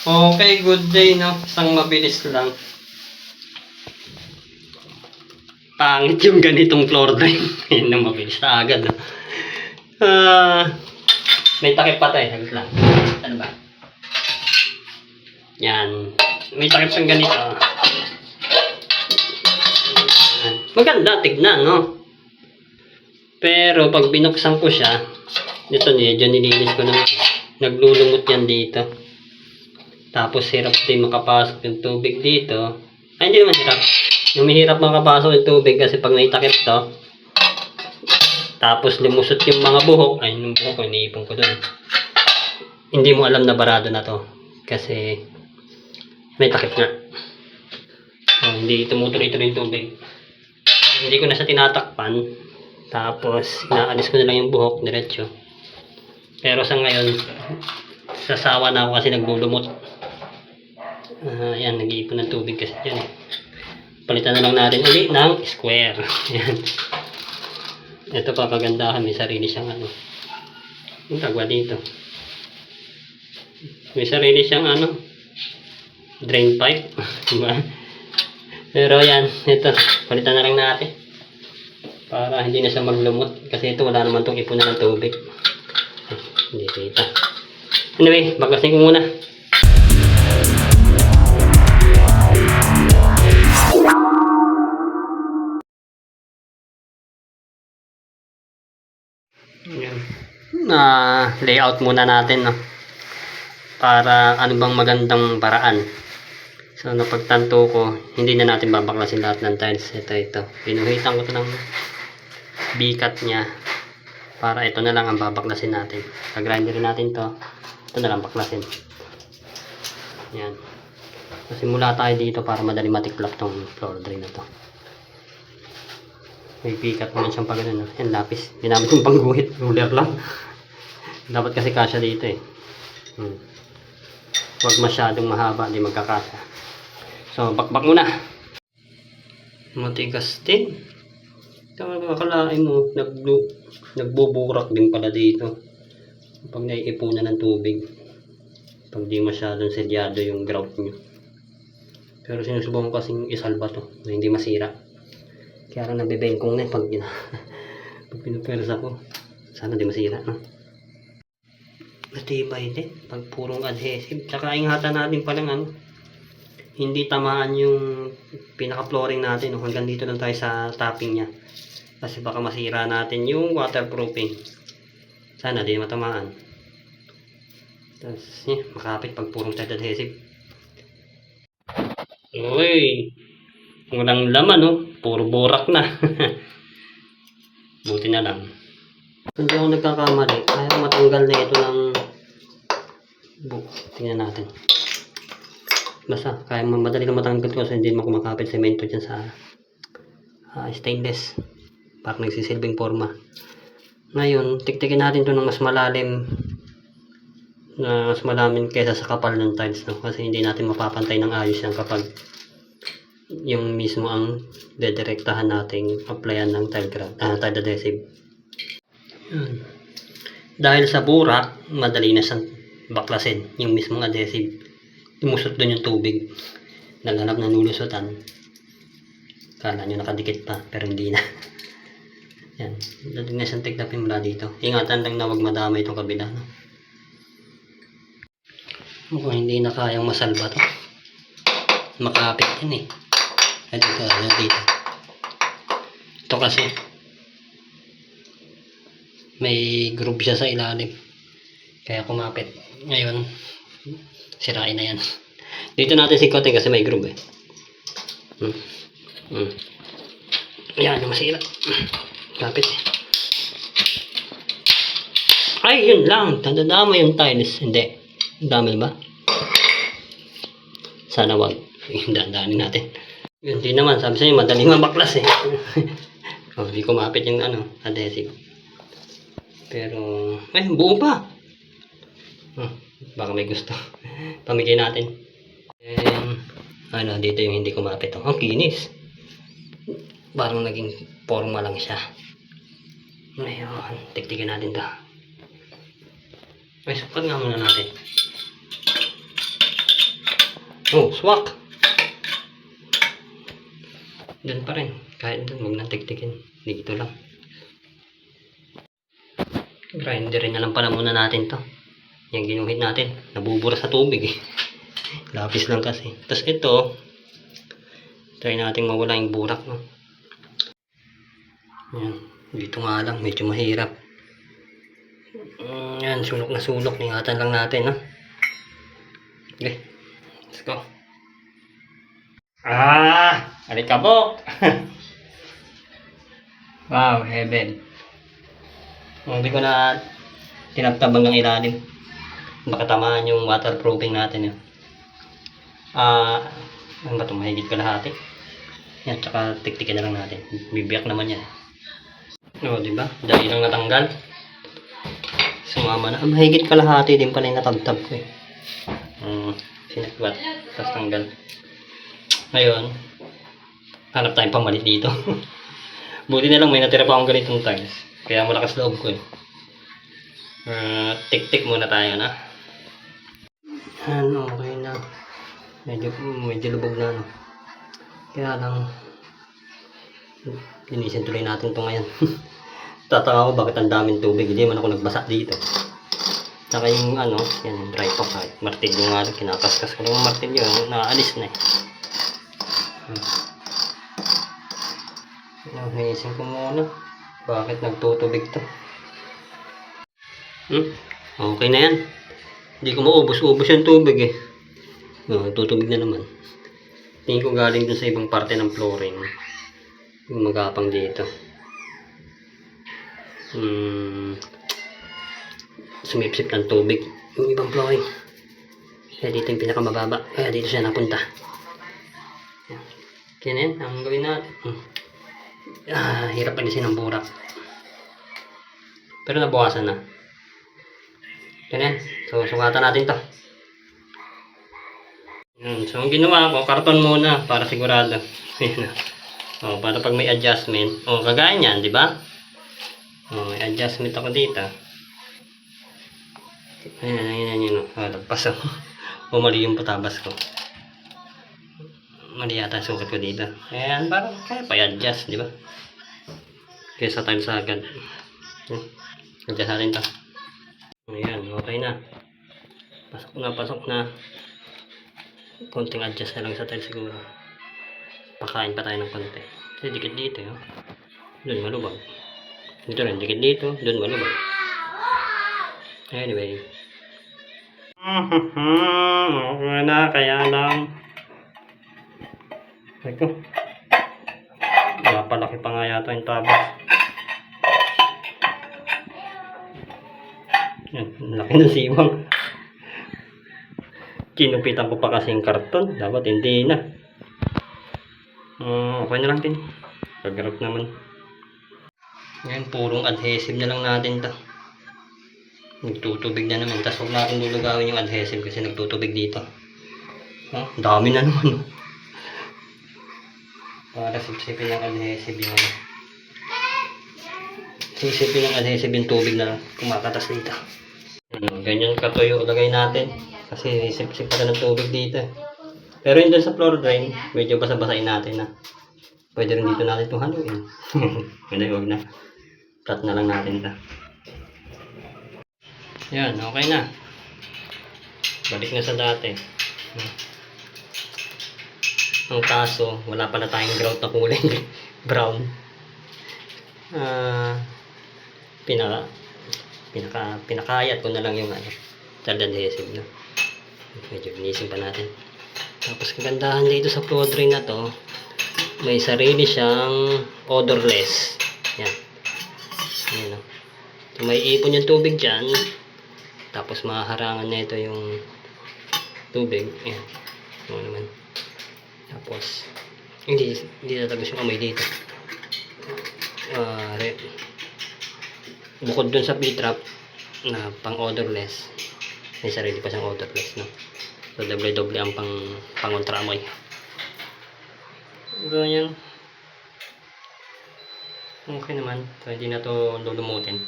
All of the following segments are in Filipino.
Okay, good day, no? Isang mabilis lang. Pangit yung ganitong floor drain. Yun ang mabilis na agad, no? Ah, may takip pa tayo. Saglit lang. Ano ba? Yan. May takip siyang ganito. Yan. Maganda, tignan, no? Pero pag binuksan ko siya, dito medyo nilinis ko na. Naglulumot yan dito. Tapos hirap din makapasok yung tubig dito. Ay, hindi naman hirap. Yung mahirap makapasok yung tubig kasi pag naitakip to, tapos lumusot yung mga buhok, ay yung buhok ko, iniipon ko doon. Hindi mo alam na barado na to. Kasi may takip nga. Oh, hindi tumutuloy-tuloy yung tubig. Hindi ko na siya tinatakpan. Tapos, inaalis ko na lang yung buhok, diretso. Pero sa ngayon, sasawa na ako kasi naglulumot. Ah, yan, nag-iipon ng tubig kasi dyan eh. Palitan na lang natin ulit ng square. yan. Ito pa kagandahan, may sarili siyang ano. Yung tagwa dito. May sarili siyang ano, drain pipe. diba? Pero yan, ito, palitan na lang natin. Para hindi na siya maglumot. Kasi ito wala naman itong ipunan ng tubig. Ah, Hindi kita. Anyway, baklasin ko muna. Na layout muna natin no. Para ano bang magandang paraan. So napagtanto ko, hindi na natin babaklasin lahat ng tiles. Ito ito. Pinuhitan ko to ng bikat niya para ito na lang ang babaklasin natin. Pag-grinderin natin to, ito na lang baklasin. Yan. So, simula tayo dito para madali matiklap tong floor drain na to. May pikat naman siyang pag ano. Yan, lapis. Ginamit yung pangguhit. Ruler lang. Dapat kasi kasya dito eh. Hmm. Huwag masyadong mahaba. Di magkakasya. So, bakbak muna. Matigas din. Akalain mo, nagbu nagbuburak din pala dito. Pag naiipunan ng tubig. Pag di masyadong selyado yung grout nyo. Pero sinusubukan ko kasing isalba to. Na hindi masira. Kaya lang nabibengkong na eh pag, gina- pag pinupersa ko. Sana di masira. No? Matibay din. Pag purong adhesive. Tsaka ingatan natin palang ano. Hindi tamaan yung pinaka-flooring natin. Hanggang dito lang tayo sa topping niya. Kasi baka masira natin yung waterproofing. Sana di matamaan. Tapos, eh, makapit pag purong side adhesive. Uy! Walang laman, no? Puro burak na. Buti na lang. Hindi ako nagkakamali. Kaya matanggal na ito ng book. Tingnan natin. Basta, kaya ma- madali na matanggal ko kasi hindi mo kumakapit semento dyan sa ah, stainless. Parang nagsisilbing forma. Ngayon, tiktikin natin to ng mas malalim na mas malalim kaysa sa kapal ng tiles no? kasi hindi natin mapapantay ng ayos yan kapag yung mismo ang dedirektahan nating applyan ng tile ground, ah, tile adhesive. Yun. Dahil sa burak, madali na siyang baklasin yung mismong adhesive. Lumusot doon yung tubig. Naganap na nulusutan. Kala nyo nakadikit pa, pero hindi na. Yan. Dalig na siyang tiklapin mula dito. Ingatan lang na wag madama itong kabila. No? Mukhang hindi na kayang masalba to. Makapit yan eh. Ay, dito, ano, dito. Ito kasi, may groove siya sa ilalim. Kaya kumapit. Ngayon, sirain na yan. Dito natin sikotin kasi may groove eh. Hmm. Hmm. Yan, masira. Kapit eh. Ay, yun lang. Tandadama yung tiles. Hindi. Dami ba? Sana wag. Dandanin natin. Yun naman. Sabi sa'yo, madaling mabaklas eh. oh, di kumapit yung ano, adhesive. Pero, ay, buo pa. Oh, baka may gusto. Pamigay natin. And, ano, dito yung hindi kumapit. Oh, ang kinis. Parang naging forma lang siya. Ngayon, tiktikin natin to. Ay, sukat nga muna natin. Oh, swak! Doon pa rin. Kahit doon, huwag nang tiktikin. Dito lang. Grinderin na lang pala muna natin to. Yung ginuhit natin. Nabubura sa tubig eh. Lapis lang kasi. Tapos ito, try natin mawala yung burak. No? Yan. Dito nga lang, medyo mahirap. Mm, yan, sulok na sulok. Ingatan lang natin, no? Okay. Let's go. Ah! Alikabok! wow, heaven. Hindi ko na tinagtabang ng ilalim. Baka tamaan yung waterproofing natin yun. Ah, ano ba ito? Mahigit kalahati. Yan, tsaka tiktikin na lang natin. Bibiyak naman yan. Oo, di ba? Dahil lang natanggal. Sumama na. Ah, mahigit kalahati din pala yung natabtab ko eh. Hmm, sinagwat. Tapos tanggal. Ngayon, hanap tayong pamalit dito. Buti na lang may natira pa akong ganitong tiles. Kaya malakas loob ko eh. Uh, tik-tik muna tayo na. Ano, okay na. Medyo, medyo lubog na no. Kaya lang, linisin tuloy natin to ngayon. Tataka ko bakit ang daming tubig. Hindi man ako nagbasa dito. Saka yung ano, yan, dry pa kahit martilyo nga kinakaskas ko lang yung martilyo, naalis na eh. Hmm. Hinisin ko muna. Bakit nagtutubig to? Hmm? Okay na yan. Hindi ko maubos-ubos yung tubig eh. Oh, tutubig na naman. Tingin ko galing dun sa ibang parte ng flooring. Yung magapang dito. Hmm. Sumipsip ng tubig. Yung ibang flooring. Kaya dito yung pinakamababa. Kaya dito siya napunta. Kaya na yan. Ang gawin natin. Hmm. Ah, hirap alisin ang burak. Pero nabawasan na. Ganyan. So, sukatan natin to. Yun. So, ang ginawa ko, karton muna para sigurado. Ayan na. Oh, para pag may adjustment. Oh, kagaya niyan, di ba? Oh, may adjustment ako dito. Ayan, ayan, ayan, yun. Oh, lagpas ako. O, mali yung patabas ko. Mali yata sukat ko dito. Ayan, parang kaya pa i-adjust, di ba? Kesa times agad. Hmm. Adjust natin to. Ayan, okay na. Pasok na, pasok na. Konting adjust na lang sa tile siguro. Pakain pa tayo ng konti. Kasi dikit dito, yun. Doon malubag. Dito rin, dikit dito. Doon malubag. Anyway. okay na, kaya lang. Eko. Napalaki pa nga yata yung tabas. Yan, laki ng siwang. Kinupitan ko pa kasi yung karton. Dapat hindi na. Uh, okay na lang din. Paggarap naman. Ngayon, purong adhesive na lang natin to. Nagtutubig na naman. Tapos huwag natin lulugawin yung adhesive kasi nagtutubig dito. Oh, dami na naman. Para sipsipin ng adhesive yung. Sisipin ng adhesive yung tubig na kumakatas dito. Ano, ganyan katuyo lagay natin. Kasi sip-sip pa ng tubig dito. Pero yun dun sa floor drain, medyo basa-basain natin na. Pwede rin dito natin itong haluin. Hindi, huwag na. Flat na lang natin ito. Yan, okay na. Balik na sa dati. Ang kaso, wala pala tayong grout na kulay. Brown. Ah, pinaka pinaka pinakayat ko na lang yung ano child adhesive no medyo binising pa natin. Tapos kagandahan dito sa floor drain na to may sarili siyang odorless. Yan. Yan no? so, may ipon yung tubig dyan. Tapos mahaharangan na ito yung tubig. Yan ano naman tapos hindi hindi tatagos yung amoy dito. Ah re- bukod dun sa B-trap na pang odorless may sarili pa siyang odorless no? So doble doble ang pang pang ultra amoy ganyan. Okay naman. So hindi na to lulumutin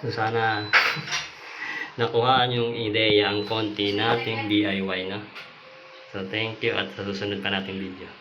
so sana nakuhaan yung ideya ang konti nating DIY na So, thank you at sa susunod pa nating video.